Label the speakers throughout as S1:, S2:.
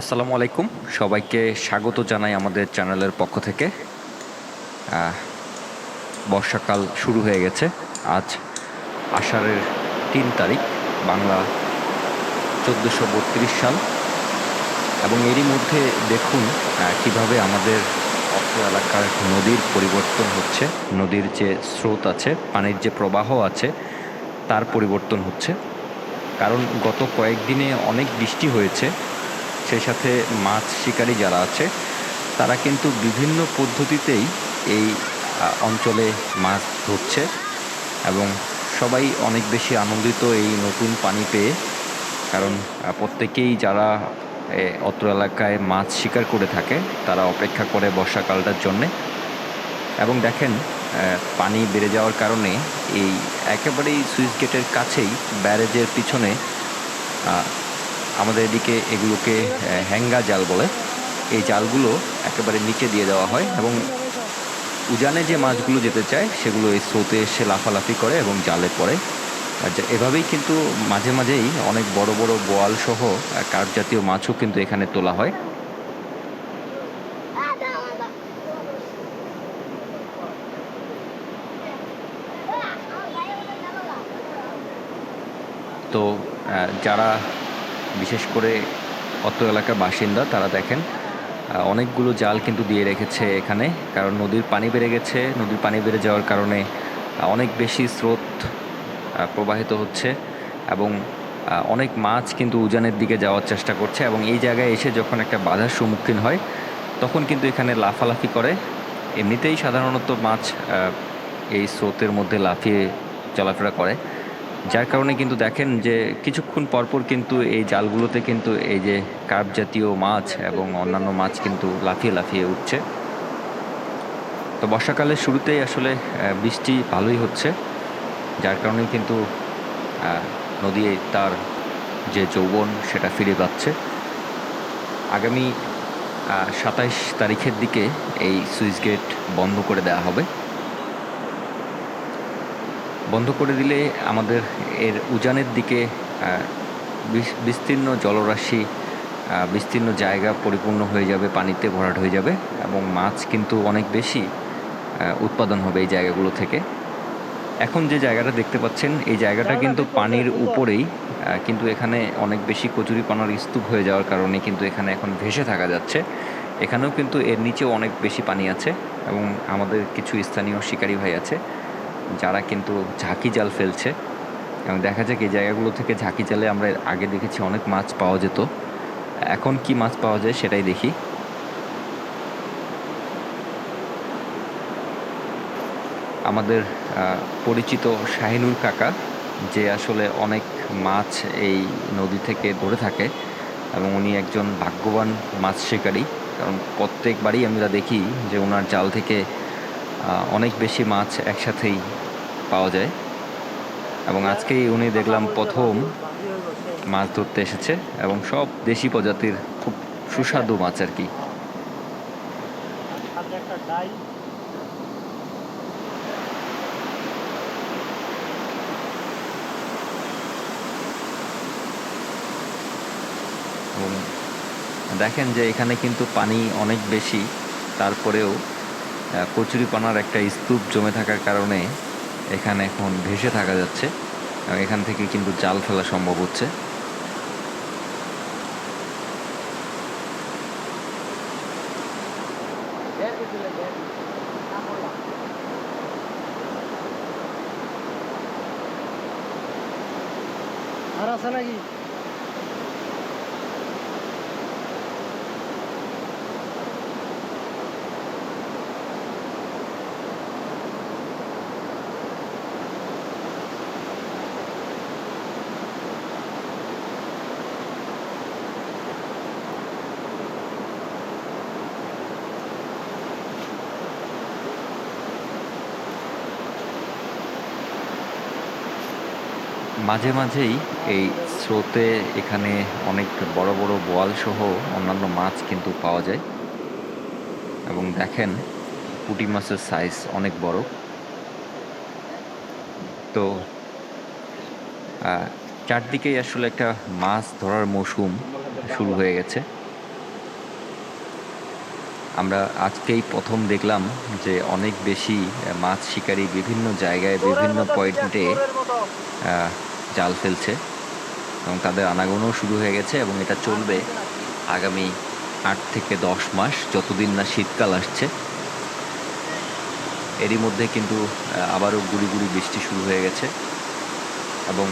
S1: আসসালামু আলাইকুম। সবাইকে স্বাগত জানাই আমাদের চ্যানেলের পক্ষ থেকে। বর্ষাকাল শুরু হয়ে গেছে। আজ আষাঢ়ের তিন তারিখ, বাংলা চোদ্দোশো বত্রিশ সাল। এবং এরই মধ্যে দেখুন কীভাবে আমাদের অত্র এলাকার নদীর পরিবর্তন হচ্ছে। নদীর যে স্রোত আছে, পানির যে প্রবাহ আছে, তার পরিবর্তন হচ্ছে। কারণ গত কয়েকদিনে অনেক বৃষ্টি হয়েছে। সেই সাথে মাছ শিকারী যারা আছে, তারা কিন্তু বিভিন্ন পদ্ধতিতেই এই অঞ্চলে মাছ ধরছে এবং সবাই অনেক বেশি আনন্দিত এই নতুন পানি পেয়ে। কারণ প্রত্যেকেই যারা অত্র এলাকায় মাছ শিকার করে থাকে, তারা অপেক্ষা করে বর্ষাকালটার জন্যে। এবং দেখেন পানি বেড়ে যাওয়ার কারণে এই একেবারেই সুইচ গেটের কাছেই ব্যারেজের পিছনে আমাদের এদিকে এগুলোকে হ্যাঙ্গা জাল বলে। এই জালগুলো একেবারে নিচে দিয়ে দেওয়া হয় এবং উজানে যে মাছগুলো যেতে চায়, সেগুলো এই স্রোতে এসে লাফালাফি করে এবং জালে পড়ে। আর এভাবেই কিন্তু মাঝে মাঝেই অনেক বড় বড় বোয়াল সহ কার্প জাতীয় মাছও কিন্তু এখানে তোলা হয়। তো যারা বিশেষ করে অত্র এলাকার বাসিন্দা, তারা দেখেন অনেকগুলো জাল কিন্তু দিয়ে রেখেছে এখানে, কারণ নদীর পানি বেড়ে গেছে। নদীর পানি বেড়ে যাওয়ার কারণে অনেক বেশি স্রোত প্রবাহিত হচ্ছে এবং অনেক মাছ কিন্তু উজানের দিকে যাওয়ার চেষ্টা করছে এবং এই জায়গায় এসে যখন একটা বাধার সম্মুখীন হয়, তখন কিন্তু এখানে লাফালাফি করে। এমনিতেই সাধারণত মাছ এই স্রোতের মধ্যে লাফিয়ে চলাফেরা করে। যার কারণে কিন্তু দেখেন যে কিছুক্ষণ পরপর কিন্তু এই জালগুলোতে কিন্তু এই যে কার্প জাতীয় মাছ এবং অন্যান্য মাছ কিন্তু লাফিয়ে লাফিয়ে উঠছে। তো বর্ষাকালের শুরুতেই আসলে বৃষ্টি ভালোই হচ্ছে, যার কারণে কিন্তু নদী তার যে যৌবন সেটা ফিরে পাচ্ছে। আগামী সাতাইশ তারিখের দিকে এই সুইচ গেট বন্ধ করে দেওয়া হবে। বন্ধ করে দিলে আমাদের এর উজানের দিকে বিস্তীর্ণ জলরাশি বিস্তীর্ণ জায়গা পরিপূর্ণ হয়ে যাবে পানিতে ভরাট হয়ে যাবে এবং মাছ কিন্তু অনেক বেশি উৎপাদন হবে এই জায়গাগুলো থেকে। এখন যে জায়গাটা দেখতে পাচ্ছেন এই জায়গাটা কিন্তু পানির উপরেই কিন্তু এখানে অনেক বেশি কচুরিপানার স্তূপ হয়ে যাওয়ার কারণে কিন্তু এখানে এখন ভেসে থাকা যাচ্ছে। এখানেও কিন্তু এর নিচেও অনেক বেশি পানি আছে এবং আমাদের কিছু স্থানীয় শিকারী ভাই আছে। যারা কিন্তু ঝাঁকি জাল ফেলছে, এবং দেখা যাক এই জায়গাগুলো থেকে ঝাঁকি জালে আমরা আগে দেখেছি অনেক মাছ পাওয়া যেত। এখন কি মাছ পাওয়া যায় সেটাই দেখি। আমাদের পরিচিত শাহিনুর কাকা, যে আসলে অনেক মাছ এই নদী থেকে ধরে থাকে, এবং উনি একজন ভাগ্যবান মাছ শিকারী, কারণ প্রত্যেকবারই আমরা দেখি যে ওনার জাল থেকে অনেক বেশি মাছ একসাথেই পাওয়া যায়। এবং আজকেই উনি দেখলাম প্রথম মাছ ধরতে এসেছে এবং সব দেশি প্রজাতির খুব সুস্বাদু মাছ আর কি। দেখেন যে এখানে কিন্তু পানি অনেক বেশি, তারপরেও কচুরিপানার একটা স্তূপ জমে থাকার কারণে এখানে এখন ভেসে থাকা যাচ্ছে এখান থেকে কিন্তু জাল ফেলা সম্ভব হচ্ছে।
S2: আর আছে নাকি?
S1: মাঝে মাঝেই এই স্রোতে এখানে অনেক বড় বড় বোয়াল সহ অন্যান্য মাছ কিন্তু পাওয়া যায়। এবং দেখেন, পুঁটি মাছের সাইজ অনেক বড়। তো চারদিকেই আসলে একটা মাছ ধরার মৌসুম শুরু হয়ে গেছে। আমরা আজকেই প্রথম দেখলাম যে অনেক বেশি মাছ শিকারী বিভিন্ন জায়গায়, বিভিন্ন পয়েন্টে জাল ফেলছে এবং তাদের আনাগোনাও শুরু হয়ে গেছে এবং এটা চলবে আগামী আট থেকে দশ মাস, যতদিন না শীতকাল আসছে। এরই মধ্যে কিন্তু আবারও গুড়ি গুড়ি বৃষ্টি শুরু হয়ে গেছে এবং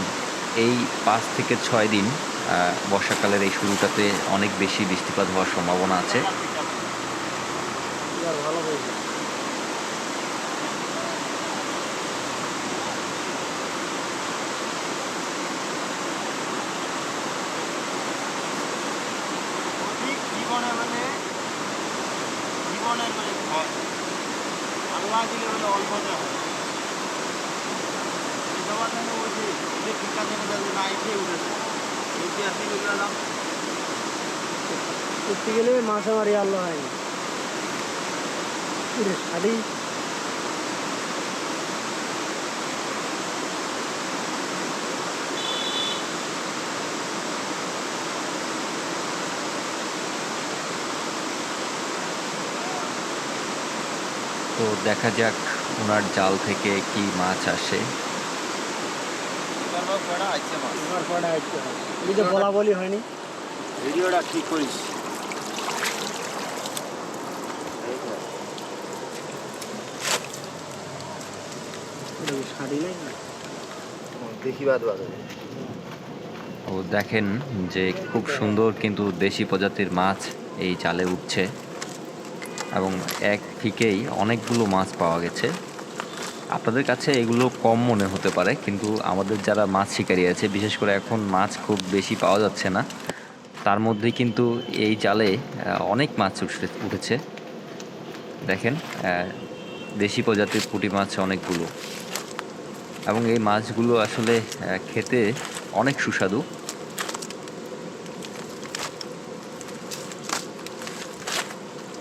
S1: এই পাঁচ থেকে ছয় দিন বর্ষাকালের এই শুরুটাতে অনেক বেশি বৃষ্টিপাত হওয়ার সম্ভাবনা আছে
S2: অধিক জীবনে মানে জীবনের মানে ভয় আল্লাহ দিলে বলে অল্পতে হয় এই সবার জন্য বলছি যে ঠিক আছে না যাতে না এসে উঠেছে ঐতিহাসিক গেলাম
S3: করতে গেলে মাছে মারি আল্লাহ হয় শাড়ি।
S1: তো দেখা যাক ওনার জাল থেকে কি মাছ আসে।
S3: বলা বলি হয়নি।
S2: ভিডিওটা ঠিক করিস
S3: পুরে শাড়ি নাই না
S2: দেখি বাদ বাদ
S1: ও দেখেন যে খুব সুন্দর কিন্তু দেশি প্রজাতির মাছ এই জালে উঠছে। এবং এক ফিকেই অনেকগুলো মাছ পাওয়া গেছে। আপনাদের কাছে এগুলো কম মনে হতে পারে, কিন্তু আমাদের যারা মাছ শিকারী আছে, বিশেষ করে এখন মাছ খুব বেশি পাওয়া যাচ্ছে না, তার মধ্যে কিন্তু এই জালে অনেক মাছ উঠে- উঠেছে। দেখেন দেশি প্রজাতির পুঁটি মাছ অনেকগুলো। এবং এই মাছগুলো আসলে খেতে অনেক সুস্বাদু।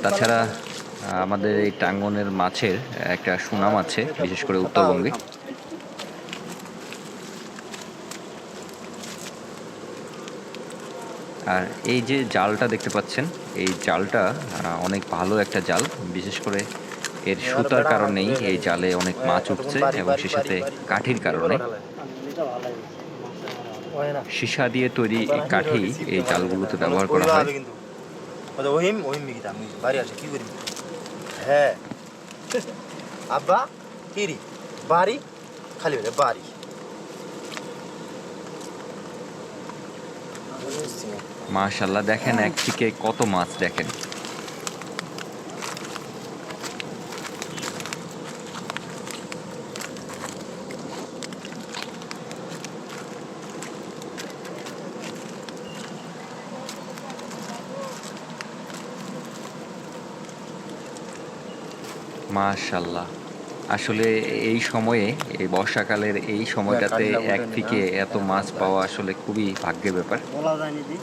S1: তাছাড়া আমাদের এই টাঙ্গনের মাছের একটা সুনাম আছে, বিশেষ করে উত্তরবঙ্গে। আর এই যে জালটা দেখতে পাচ্ছেন, এই জালটা অনেক ভালো একটা জাল। বিশেষ করে এর সুতার কারণেই এই জালে অনেক মাছ উঠছে এবং সে সাথে কাঠির কারণে। সীসা দিয়ে তৈরি কাঠি এই জালগুলোতে ব্যবহার করা হয়। মাশাল্লাহ দেখেন একদিকে কত মাছ দেখেন। মাশাল্লাহ আসলে এই সময়ে এই বর্ষাকালের এই সময়টাতে এক থেকে
S2: হ্যাঁ?
S1: এত মাছ পাওয়া আসলে খুবই ভাগ্যের ব্যাপার।
S3: বলা যায়নি দি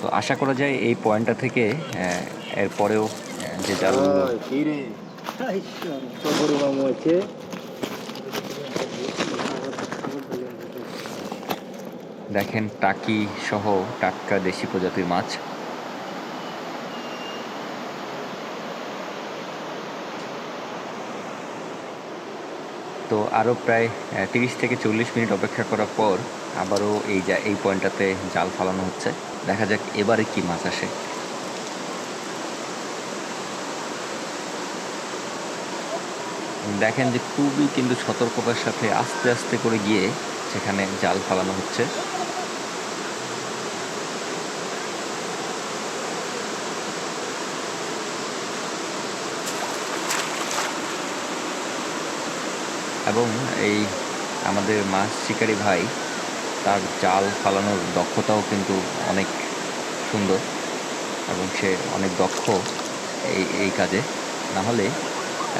S1: তো আশা করা যায় এই পয়েন্টটা থেকে এরপরেও যে জালগুলো
S3: হয়েছে
S1: দেখেন টাকি সহ টাটকা দেশি প্রজাতির মাছ। তো আরও প্রায় তিরিশ থেকে চল্লিশ মিনিট অপেক্ষা করার পর আবারও এই যা, এই পয়েন্টটাতে জাল ফালানো হচ্ছে। দেখা যাক এবারে কি মাছ আসে। দেখেন যে খুবই কিন্তু সতর্কতার সাথে আস্তে আস্তে করে গিয়ে সেখানে জাল ফালানো হচ্ছে। এবং এই আমাদের মাছ শিকারি ভাই, তার জাল ফালানোর দক্ষতাও কিন্তু অনেক সুন্দর এবং সে অনেক দক্ষ এই এই কাজে। না হলে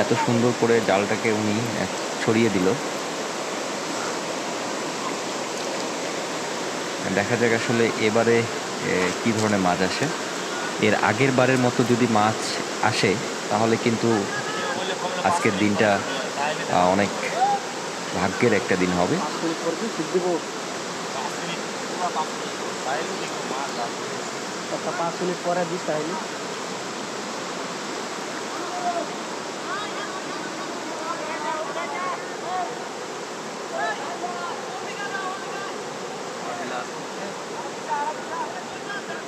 S1: এত সুন্দর করে জালটাকে উনি ছড়িয়ে দিল। দেখা যাক আসলে এবারে কি ধরনের মাছ আসে। এর আগের বারের মতো যদি মাছ আসে, তাহলে কিন্তু আজকের দিনটা অনেক ভাগ্যের একটা দিন হবে।
S3: পাঁচ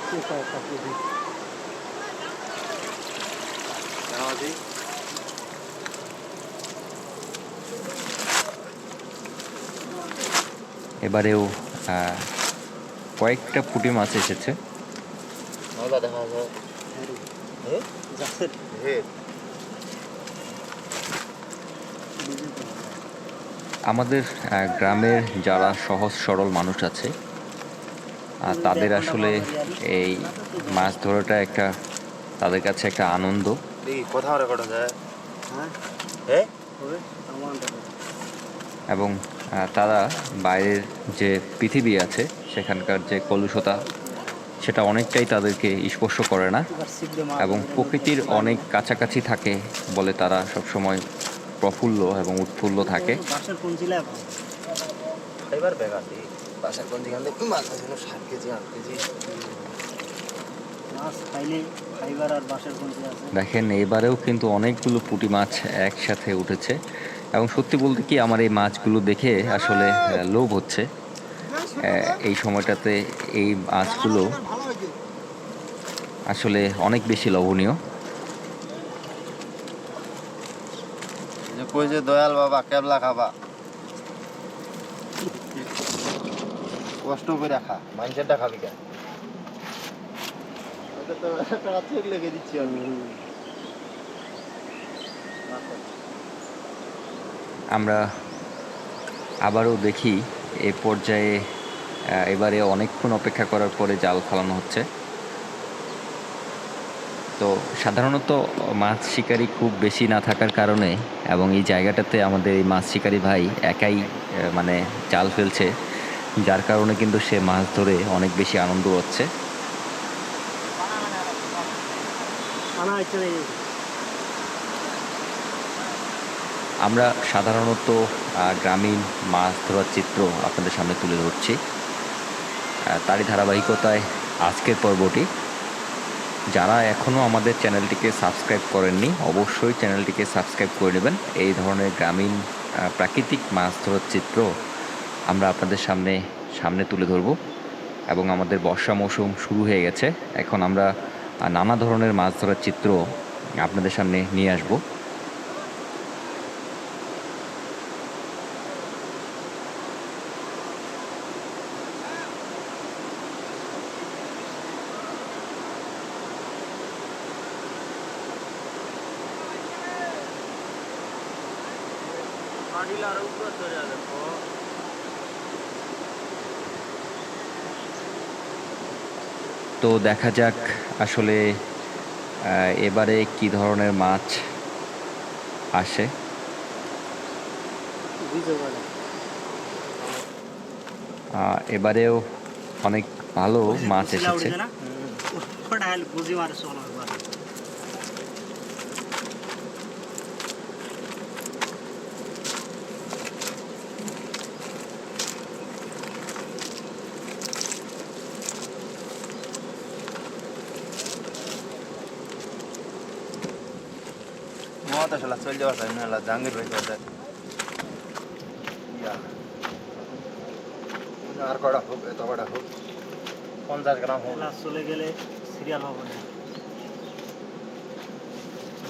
S3: ঠিক আছে,
S1: এবারেও কয়েকটা পুঁটি মাছ এসেছে। আমাদের গ্রামের যারা সহজ সরল মানুষ আছে তাদের আসলে এই মাছ ধরাটা একটা তাদের কাছে একটা আনন্দ।
S3: হ্যাঁ।
S1: এবং তারা বাইরের যে পৃথিবী আছে সেখানকার যে কলুষতা সেটা অনেকটাই তাদেরকে স্পর্শ করে না এবং প্রকৃতির অনেক কাছাকাছি থাকে বলে তারা সবসময় প্রফুল্ল এবং উৎফুল্ল থাকে। দেখেন এবারেও কিন্তু অনেকগুলো পুঁটি মাছ একসাথে উঠেছে। এবং সত্যি বলতে কি আমার এই মাছগুলো দেখে আসলে লোভ হচ্ছে। এই সময়টাতে এই মাছগুলো আসলে অনেক বেশি লোভনীয়।
S2: কই যে দয়াল বাবা কেবলা খাবা। কষ্ট করে খা মানুষেরটা খাবি কেন? তো লেগে দিচ্ছি আমি।
S1: আমরা আবারও দেখি এ পর্যায়ে এবারে অনেকক্ষণ অপেক্ষা করার পরে জাল ফালানো হচ্ছে তো সাধারণত মাছ শিকারি খুব বেশি না থাকার কারণে এবং এই জায়গাটাতে আমাদের এই মাছ শিকারি ভাই একাই মানে জাল ফেলছে যার কারণে কিন্তু সে মাছ ধরে অনেক বেশি আনন্দ হচ্ছে
S3: আনা হচ্ছে না এই-
S1: আমরা সাধারণত গ্রামীণ মাছ ধরার চিত্র আপনাদের সামনে তুলে ধরছি। তারই ধারাবাহিকতায় আজকের পর্বটি। যারা এখনও আমাদের চ্যানেলটিকে সাবস্ক্রাইব করেননি, অবশ্যই চ্যানেলটিকে সাবস্ক্রাইব করে নেবেন। এই ধরনের গ্রামীণ প্রাকৃতিক মাছ ধরার চিত্র আমরা আপনাদের সামনে সামনে তুলে ধরব। এবং আমাদের বর্ষা মৌসুম শুরু হয়ে গেছে। এখন আমরা নানা ধরনের মাছ ধরার চিত্র আপনাদের সামনে নিয়ে আসব। তো দেখা যাক আসলে এবারে কি ধরনের মাছ আসে। আহ, এবারেও অনেক ভালো মাছ এসেছে।
S3: চলো
S2: যাওয়া যায় জাহাঙ্গীর ভাই যাওয়া যায় আর কটা হোক এত কটা হোক পঞ্চাশ গ্রাম হোক
S3: ক্লাস চলে গেলে সিরিয়াল হবে না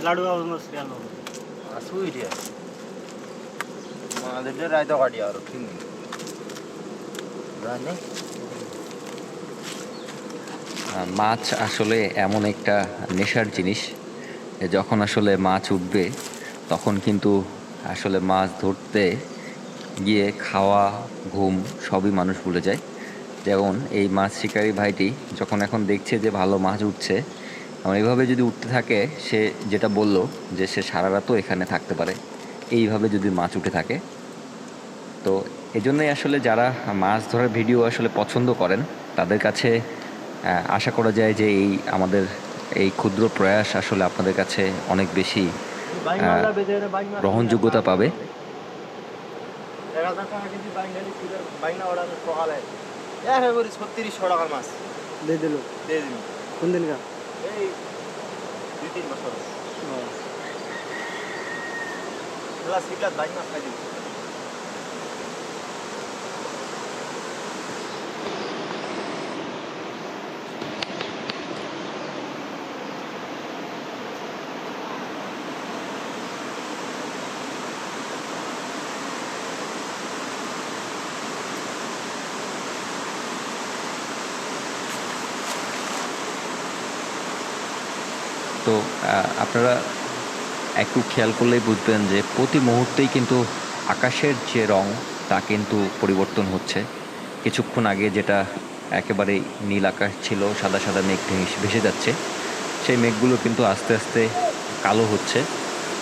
S3: লাডু সিরিয়াল হবে
S2: রায়তো কাটি আর ঠিক নেই জানি
S1: মাছ আসলে এমন একটা নেশার জিনিস যখন আসলে মাছ উঠবে তখন কিন্তু আসলে মাছ ধরতে গিয়ে খাওয়া, ঘুম সবই মানুষ ভুলে যায়। যেমন এই মাছ শিকারী ভাইটি যখন এখন দেখছে যে ভালো মাছ উঠছে এইভাবে যদি উঠতে থাকে, সে যেটা বলল যে সে সারা রাতও এখানে থাকতে পারে, এইভাবে যদি মাছ উঠে থাকে। তো এজন্যই আসলে যারা মাছ ধরার ভিডিও আসলে পছন্দ করেন, তাদের কাছে আশা করা যায় যে এই আমাদের এই ক্ষুদ্র প্রয়াস আসলে আপনাদের কাছে অনেক বেশি গ্রহণযোগ্যতা পাবে।
S2: ছত্রিশশো টাকার মাছ
S3: দিয়ে দিল
S2: দিয়ে দিল
S3: কোন দিন গা
S2: এই দুই তিন বছর খেলা শিখলার বাইক মাছ খাই দিবি
S1: তো আপনারা একটু খেয়াল করলেই বুঝবেন যে প্রতি মুহূর্তেই কিন্তু আকাশের যে রং, তা কিন্তু পরিবর্তন হচ্ছে। কিছুক্ষণ আগে যেটা একেবারে নীল আকাশ ছিল, সাদা সাদা মেঘ ভেসে- যাচ্ছে, সেই মেঘগুলো কিন্তু আস্তে আস্তে কালো হচ্ছে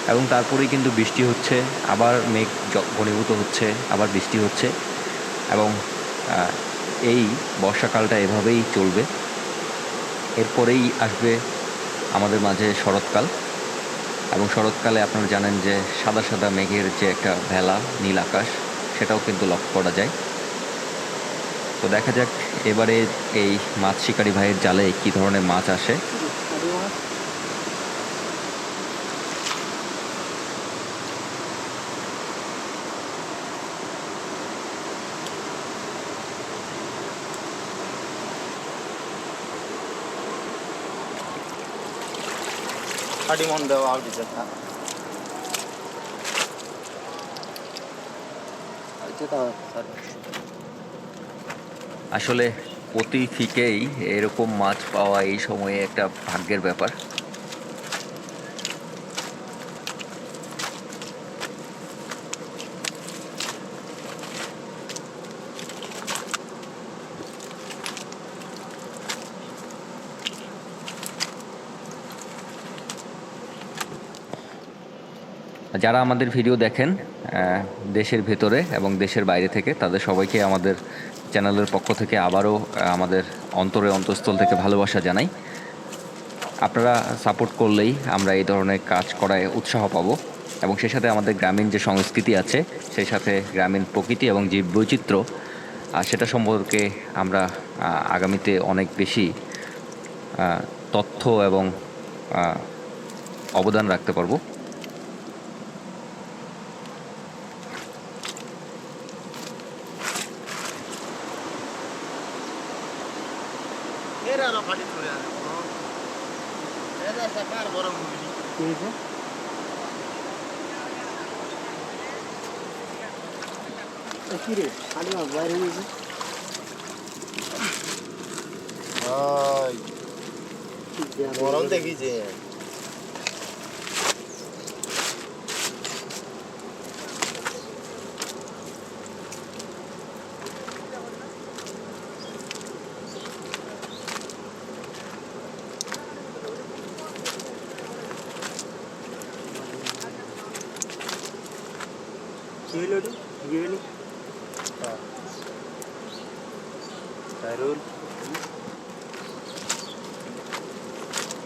S1: এবং তারপরেই কিন্তু বৃষ্টি হচ্ছে, আবার মেঘ ঘনীভূত হচ্ছে, আবার বৃষ্টি হচ্ছে এবং এই বর্ষাকালটা এভাবেই চলবে। এরপরেই আসবে আমাদের মাঝে শরৎকাল। এবং শরৎকালে আপনারা জানেন যে সাদা সাদা মেঘের যে একটা ভেলা, নীল আকাশ, সেটাও কিন্তু লক্ষ্য করা যায়। তো দেখা যাক, এবারে এই মাছ শিকারি ভাইয়ের জালে কী ধরনের মাছ আসে।
S2: ষাটি মন দেওয়া আউটি যেটা
S1: আসলে প্রতি ফিকেই এরকম মাছ পাওয়া এই সময়ে একটা ভাগ্যের ব্যাপার। যারা আমাদের ভিডিও দেখেন দেশের ভেতরে এবং দেশের বাইরে থেকে তাদের সবাইকে আমাদের চ্যানেলের পক্ষ থেকে আবারও আমাদের অন্তরে অন্তঃস্থল থেকে ভালোবাসা জানাই। আপনারা সাপোর্ট করলেই আমরা এই ধরনের কাজ করায় উৎসাহ পাবো এবং সেই সাথে আমাদের গ্রামীণ যে সংস্কৃতি আছে সেই সাথে গ্রামীণ প্রকৃতি এবং জীব বৈচিত্র্য আহ, সেটা সম্পর্কে আমরা আগামীতে অনেক বেশি তথ্য এবং অবদান রাখতে পারব
S2: এরা না ফাটি চলে আসে এরা সাকার বড় মুভি
S3: কি হয়েছে এ কি রে শালি মাছ বাইরে গেছে
S2: গরম দেখি যে
S3: কি হইল এটা গিয়ে
S2: খায়রুল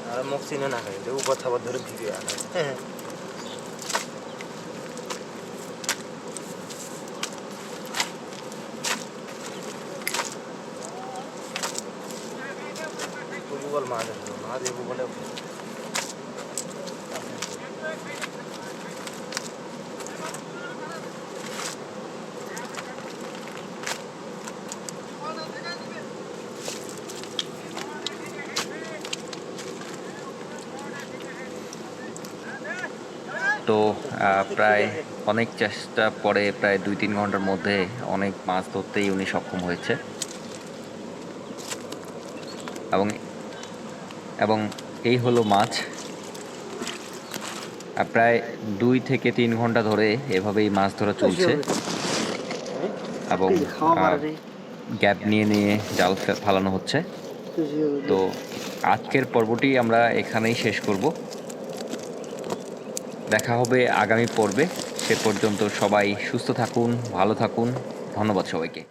S2: আর মুখ চিনে না খাই ও কথা বল ধরে ভিডিও আনা বল মা দেখো মা দেবো বলে
S1: তো প্রায় অনেক চেষ্টা পরে প্রায় দুই তিন ঘণ্টার মধ্যে অনেক মাছ ধরতেই উনি সক্ষম হয়েছে। এবং এবং এই হলো মাছ। প্রায় দুই থেকে তিন ঘণ্টা ধরে এভাবেই মাছ ধরা চলছে। এবং গ্যাপ নিয়ে নিয়ে জাল ফালানো হচ্ছে। তো, আজকের পর্বটি আমরা এখানেই শেষ করব। দেখা হবে আগামী পর্বে। সে পর্যন্ত সবাই সুস্থ থাকুন ভালো থাকুন। ধন্যবাদ সবাইকে।